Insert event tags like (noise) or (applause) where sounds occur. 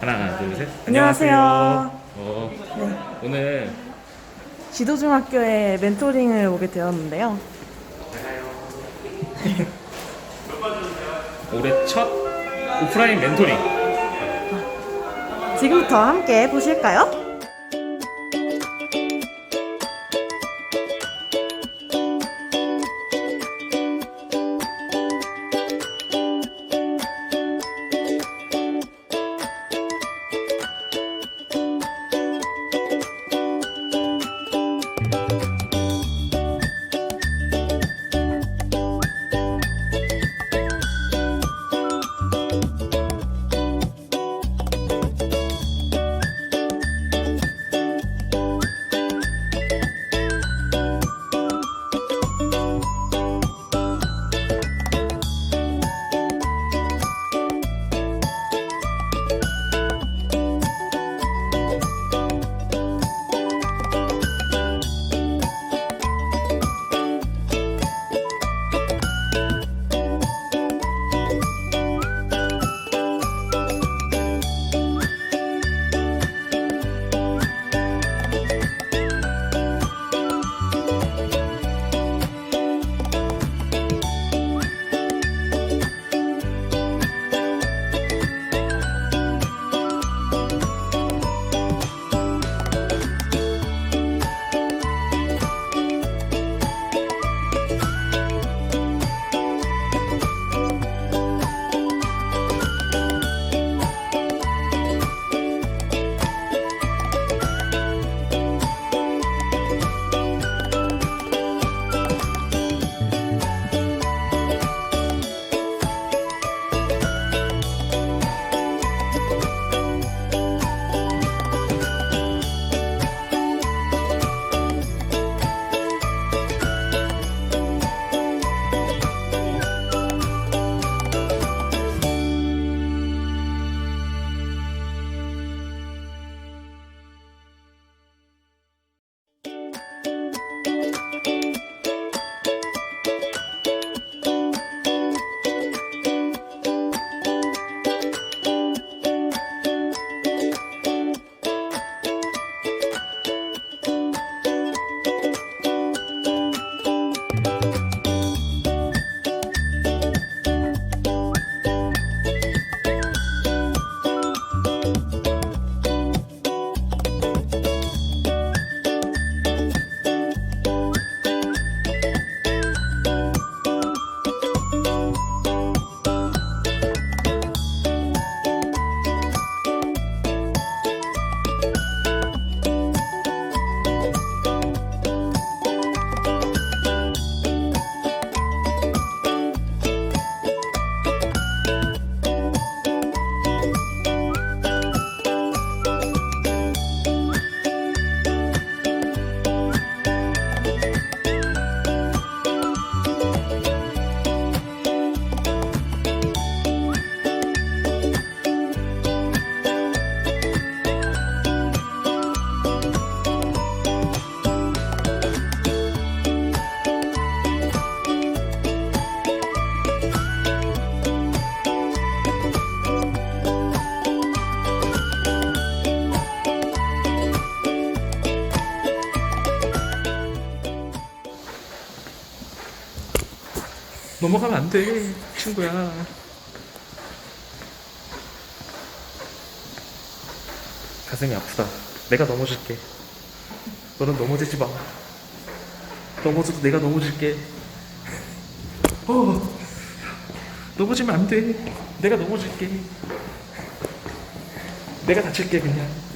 하나, 둘, 셋. 안녕하세요. 어, 네. 오늘 지도중학교에 멘토링을 오게 되었는데요. (laughs) 올해 첫 오프라인 멘토링. 지금부터 함께 보실까요? 넘어가면 안 돼, 친구야. 가슴이 아프다. 내가 넘어질게. 너는 넘어지지 마. 넘어져도 내가 넘어질게. 어, 넘어지면 안 돼. 내가 넘어질게. 내가 다칠게 그냥.